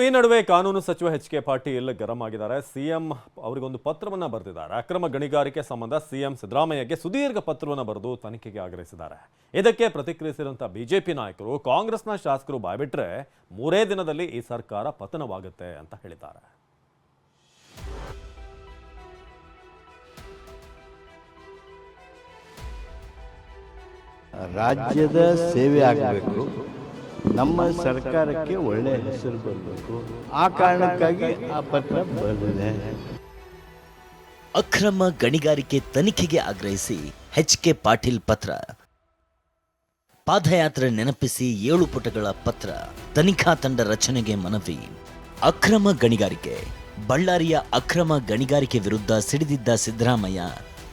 ಈ ನಡುವೆ ಕಾನೂನು ಸಚಿವ ಎಚ್ ಕೆ ಪಾಟೀಲ್ ಗರಂ ಆಗಿದ್ದಾರೆ ಸಿಎಂ ಅವರಿಗೊಂದು ಪತ್ರವನ್ನು ಬರೆದಿದ್ದಾರೆ. ಅಕ್ರಮ ಗಣಿಗಾರಿಕೆ ಸಂಬಂಧ ಸಿಎಂ ಸಿದ್ದರಾಮಯ್ಯಗೆ ಸುದೀರ್ಘ ಪತ್ರವನ್ನು ಬರೆದು ತನಿಖೆಗೆ ಆಗ್ರಹಿಸಿದ್ದಾರೆ. ಇದಕ್ಕೆ ಪ್ರತಿಕ್ರಿಯಿಸಿದಂಥ ಬಿಜೆಪಿ ನಾಯಕರು ಕಾಂಗ್ರೆಸ್ನ ಶಾಸಕರು ಬಾಯ್ಬಿಟ್ರೆ ಮೂರೇ ದಿನದಲ್ಲಿ ಈ ಸರ್ಕಾರ ಪತನವಾಗುತ್ತೆ ಅಂತ ಹೇಳಿದ್ದಾರೆ. ರಾಜ್ಯದ ಸೇವೆ ಆಗಬೇಕು. ನಮ್ಮ ಸರ್ಕಾರಕ್ಕೆ ಒಳ್ಳೆಯ ಹೆಸರು ಬರಬೇಕು. ಆ ಕಾರಣಕ್ಕಾಗಿ ಆ ಪತ್ರ ಬಂದಿದೆ ಅಕ್ರಮ ಗಣಿಗಾರಿಕೆ ತನಿಖೆಗೆ ಆಗ್ರಹಿಸಿ ಹೆಚ್ ಕೆ ಪಾಟೀಲ್ ಪತ್ರ. ಪಾದಯಾತ್ರೆ ನೆನಪಿಸಿ ಏಳು ಪುಟಗಳ ಪತ್ರ, ತನಿಖಾ ತಂಡ ರಚನೆಗೆ ಮನವಿ. ಅಕ್ರಮ ಗಣಿಗಾರಿಕೆ, ಬಳ್ಳಾರಿಯ ಅಕ್ರಮ ಗಣಿಗಾರಿಕೆ ವಿರುದ್ಧ ಸಿಡಿದಿದ್ದ ಸಿದ್ದರಾಮಯ್ಯ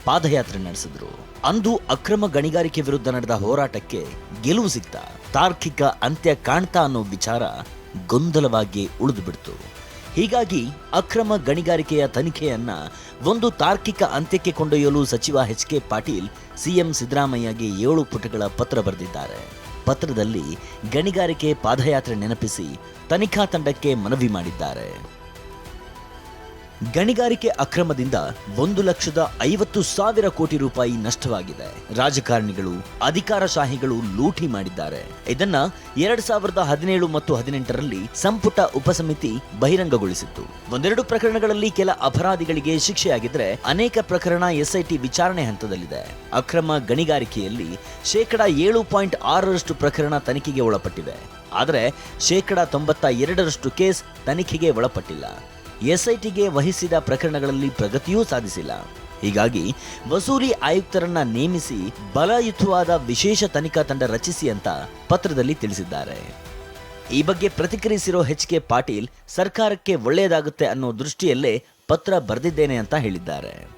ಪಾದಯಾತ್ರೆ ನಡೆಸಿದ್ರು. ಅಂದು ಅಕ್ರಮ ಗಣಿಗಾರಿಕೆ ವಿರುದ್ಧ ನಡೆದ ಹೋರಾಟಕ್ಕೆ ಗೆಲುವು ಸಿಕ್ತ. ತಾರ್ಕಿಕ ಅಂತ್ಯ ಕಾಣ್ತಾ ಅನ್ನೋ ವಿಚಾರ ಗೊಂದಲವಾಗಿ ಉಳಿದುಬಿಡ್ತು. ಹೀಗಾಗಿ ಅಕ್ರಮ ಗಣಿಗಾರಿಕೆಯ ತನಿಖೆಯನ್ನ ಒಂದು ತಾರ್ಕಿಕ ಅಂತ್ಯಕ್ಕೆ ಕೊಂಡೊಯ್ಯಲು ಸಚಿವ ಎಚ್ ಕೆ ಪಾಟೀಲ್ ಸಿಎಂ ಸಿದ್ದರಾಮಯ್ಯಗೆ ಏಳು ಪುಟಗಳ ಪತ್ರ ಬರೆದಿದ್ದಾರೆ. ಪತ್ರದಲ್ಲಿ ಗಣಿಗಾರಿಕೆ ಪಾದಯಾತ್ರೆ ನೆನಪಿಸಿ ತನಿಖಾ ತಂಡಕ್ಕೆ ಮನವಿ ಮಾಡಿದ್ದಾರೆ. ಗಣಿಗಾರಿಕೆ ಅಕ್ರಮದಿಂದ ಒಂದು ಲಕ್ಷದ ಐವತ್ತು ಸಾವಿರ ಕೋಟಿ ರೂಪಾಯಿ ನಷ್ಟವಾಗಿದೆ. ರಾಜಕಾರಣಿಗಳು, ಅಧಿಕಾರಶಾಹಿಗಳು ಲೂಟಿ ಮಾಡಿದ್ದಾರೆ. ಇದನ್ನ ಎರಡ್ ಸಾವಿರದ ಹದಿನೇಳು ಮತ್ತು ಹದಿನೆಂಟರಲ್ಲಿ ಸಂಪುಟ ಉಪಸಮಿತಿ ಬಹಿರಂಗಗೊಳಿಸಿತ್ತು. ಒಂದೆರಡು ಪ್ರಕರಣಗಳಲ್ಲಿ ಕೆಲ ಅಪರಾಧಿಗಳಿಗೆ ಶಿಕ್ಷೆಯಾಗಿದ್ರೆ ಅನೇಕ ಪ್ರಕರಣ ಎಸ್ಐಟಿ ವಿಚಾರಣೆ ಹಂತದಲ್ಲಿದೆ. ಅಕ್ರಮ ಗಣಿಗಾರಿಕೆಯಲ್ಲಿ ಶೇಕಡ ಏಳು ಪಾಯಿಂಟ್ ಆರರಷ್ಟು ಪ್ರಕರಣ ತನಿಖೆಗೆ ಒಳಪಟ್ಟಿದೆ ಆದರೆ ಶೇಕಡ ತೊಂಬತ್ತ ಎರಡರಷ್ಟು ಕೇಸ್ ತನಿಖೆಗೆ ಒಳಪಟ್ಟಿಲ್ಲ. ಎಸ್ಐಟಿಗೆ ವಹಿಸಿದ ಪ್ರಕರಣಗಳಲ್ಲಿ ಪ್ರಗತಿಯೂ ಸಾಧಿಸಿಲ್ಲ. ಹೀಗಾಗಿ ವಸೂಲಿ ಆಯುಕ್ತರನ್ನ ನೇಮಿಸಿ ಬಲಯುತವಾದ ವಿಶೇಷ ತನಿಖಾ ತಂಡ ರಚಿಸಿ ಅಂತ ಪತ್ರದಲ್ಲಿ ತಿಳಿಸಿದ್ದಾರೆ. ಈ ಬಗ್ಗೆ ಪ್ರತಿಕ್ರಿಯಿಸಿರೋ ಎಚ್ ಕೆ ಪಾಟೀಲ್, ಸರ್ಕಾರಕ್ಕೆ ಒಳ್ಳೆಯದಾಗುತ್ತೆ ಅನ್ನೋ ದೃಷ್ಟಿಯಲ್ಲೇ ಪತ್ರ ಬರೆದಿದ್ದೇನೆ ಅಂತ ಹೇಳಿದ್ದಾರೆ.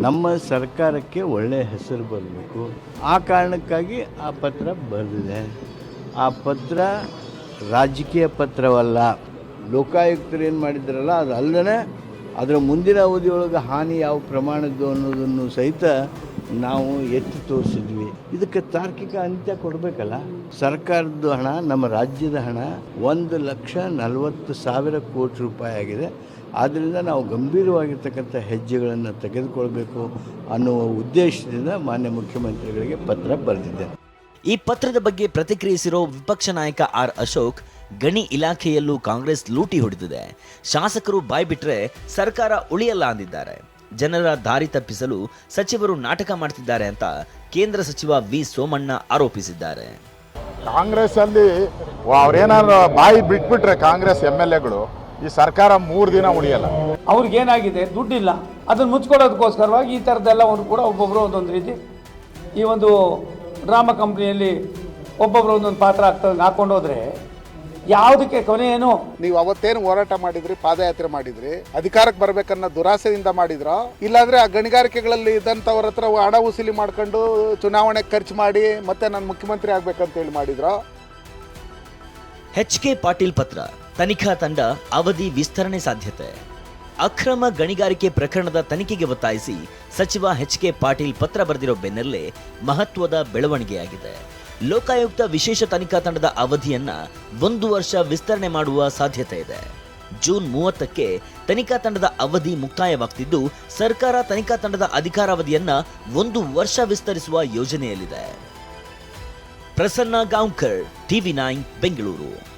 ನಮ್ಮ ಸರ್ಕಾರಕ್ಕೆ ಒಳ್ಳೆಯ ಹೆಸರು ಬರಬೇಕು. ಆ ಕಾರಣಕ್ಕಾಗಿ ಆ ಪತ್ರ ಬರೆದಿದೆ. ಆ ಪತ್ರ ರಾಜಕೀಯ ಪತ್ರವಲ್ಲ. ಲೋಕಾಯುಕ್ತರು ಏನು ಮಾಡಿದ್ರಲ್ಲ ಅದು ಅಲ್ಲದೆ ಅದರ ಮುಂದಿನ ಅವಧಿಯೊಳಗೆ ಹಾನಿ ಯಾವ ಪ್ರಮಾಣದ್ದು ಅನ್ನೋದನ್ನು ಸಹಿತ ನಾವು ಎತ್ತಿ ತೋರಿಸಿದ್ವಿ. ಇದಕ್ಕೆ ತಾರ್ಕಿಕ ಅಂತ್ಯ ಕೊಡಬೇಕಲ್ಲ? ಸರ್ಕಾರದ ಹಣ, ನಮ್ಮ ರಾಜ್ಯದ ಹಣ ಒಂದು ಲಕ್ಷ ನಲವತ್ತು ಸಾವಿರ ಕೋಟಿ ರೂಪಾಯಿ ಆಗಿದೆ. ಆದ್ದರಿಂದ ನಾವು ಗಂಭೀರವಾಗಿರ್ತಕ್ಕಂಥ ಹೆಜ್ಜೆಗಳನ್ನು ತೆಗೆದುಕೊಳ್ಬೇಕು ಅನ್ನುವ ಉದ್ದೇಶದಿಂದ ಮಾನ್ಯ ಮುಖ್ಯಮಂತ್ರಿಗಳಿಗೆ ಪತ್ರ ಬರೆದಿದ್ದೆ ಈ ಪತ್ರದ ಬಗ್ಗೆ ಪ್ರತಿಕ್ರಿಯಿಸಿರೋ ವಿಪಕ್ಷ ನಾಯಕ ಆರ್ ಅಶೋಕ್ ಗಣಿ ಇಲಾಖೆಯಲ್ಲೂ ಕಾಂಗ್ರೆಸ್ ಲೂಟಿ ಹೊಡೆದಿದೆ. ಶಾಸಕರು ಬಾಯ್ಬಿಟ್ರೆ ಸರ್ಕಾರ ಉಳಿಯಲ್ಲ ಅಂದಿದ್ದಾರೆ. ಜನರ ದಾರಿ ತಪ್ಪಿಸಲು ಸಚಿವರು ನಾಟಕ ಮಾಡ್ತಿದ್ದಾರೆ ಅಂತ ಕೇಂದ್ರ ಸಚಿವ ವಿ ಸೋಮಣ್ಣ ಆರೋಪಿಸಿದ್ದಾರೆ. ಕಾಂಗ್ರೆಸ್ ಅಲ್ಲಿ ಅವ್ರೇನಾದ್ರು ಬಾಯಿ ಬಿಟ್ಬಿಟ್ರೆ ಕಾಂಗ್ರೆಸ್ ಎಂ ಎಲ್ ಎಗಳು ಈ ಸರ್ಕಾರ ಮೂರು ದಿನ ಉಳಿಯಲ್ಲ. ಅವ್ರಿಗೇನಾಗಿದೆ? ದುಡ್ಡಿಲ್ಲ. ಅದನ್ನು ಮುಚ್ಕೊಡೋದಕ್ಕೋಸ್ಕರವಾಗಿ ಈ ಥರದ್ದೆಲ್ಲವನ್ನು ಕೂಡ ಒಬ್ಬೊಬ್ಬರು ಒಂದೊಂದು ರೀತಿ ಈ ಒಂದು ಡ್ರಾಮಾ ಕಂಪ್ನಿಯಲ್ಲಿ ಒಬ್ಬೊಬ್ಬರು ಒಂದೊಂದು ಪಾತ್ರ ಆಗ್ತದೆ ಹಾಕೊಂಡು ಹೋದ್ರೆ ಯಾವುದಕ್ಕೆ ಕೊನೆ ಏನು? ನೀವು ಅವತ್ತೇನು ಹೋರಾಟ ಮಾಡಿದ್ರಿ ಪಾದಯಾತ್ರೆ ಮಾಡಿದ್ರಿ ಅಧಿಕಾರಕ್ಕೆ ಬರ್ಬೇಕನ್ನೋ ದುರಾಸೆಯಿಂದ ಮಾಡಿದ್ರ? ಇಲ್ಲಾಂದ್ರೆ ಆ ಗಣಿಗಾರಿಕೆಗಳಲ್ಲಿ ಇದ್ದಂಥವ್ರ ಹತ್ರ ಹಣ ವಸೂಲಿ ಮಾಡ್ಕೊಂಡು ಚುನಾವಣೆ ಖರ್ಚು ಮಾಡಿ ಮತ್ತೆ ನಾನು ಮುಖ್ಯಮಂತ್ರಿ ಆಗ್ಬೇಕಂತ ಹೇಳಿ ಮಾಡಿದ್ರ? ಎಚ್ ಕೆ ಪಾಟೀಲ್ ಪತ್ರ ತನಿಖಾ ತಂಡ ಅವಧಿ ವಿಸ್ತರಣೆ ಸಾಧ್ಯತೆ. ಅಕ್ರಮ ಗಣಿಗಾರಿಕೆ ಪ್ರಕರಣದ ತನಿಖೆಗೆ ಒತ್ತಾಯಿಸಿ ಸಚಿವ ಎಚ್ ಕೆ ಪಾಟೀಲ್ ಪತ್ರ ಬರೆದಿರೋ ಬೆನ್ನಲ್ಲೇ ಮಹತ್ವದ ಬೆಳವಣಿಗೆಯಾಗಿದೆ. ಲೋಕಾಯುಕ್ತ ವಿಶೇಷ ತನಿಖಾ ತಂಡದ ಅವಧಿಯನ್ನ ಒಂದು ವರ್ಷ ವಿಸ್ತರಣೆ ಮಾಡುವ ಸಾಧ್ಯತೆ ಇದೆ. ಜೂನ್ ಮೂವತ್ತಕ್ಕೆ ತನಿಖಾ ತಂಡದ ಅವಧಿ ಮುಕ್ತಾಯವಾಗ್ತಿದ್ದು, ಸರ್ಕಾರ ತನಿಖಾ ತಂಡದ ಅಧಿಕಾರಾವಧಿಯನ್ನ ಒಂದು ವರ್ಷ ವಿಸ್ತರಿಸುವ ಯೋಜನೆಯಲ್ಲಿದೆ. Prasanna Gaonkar, TV nine, Bengaluru.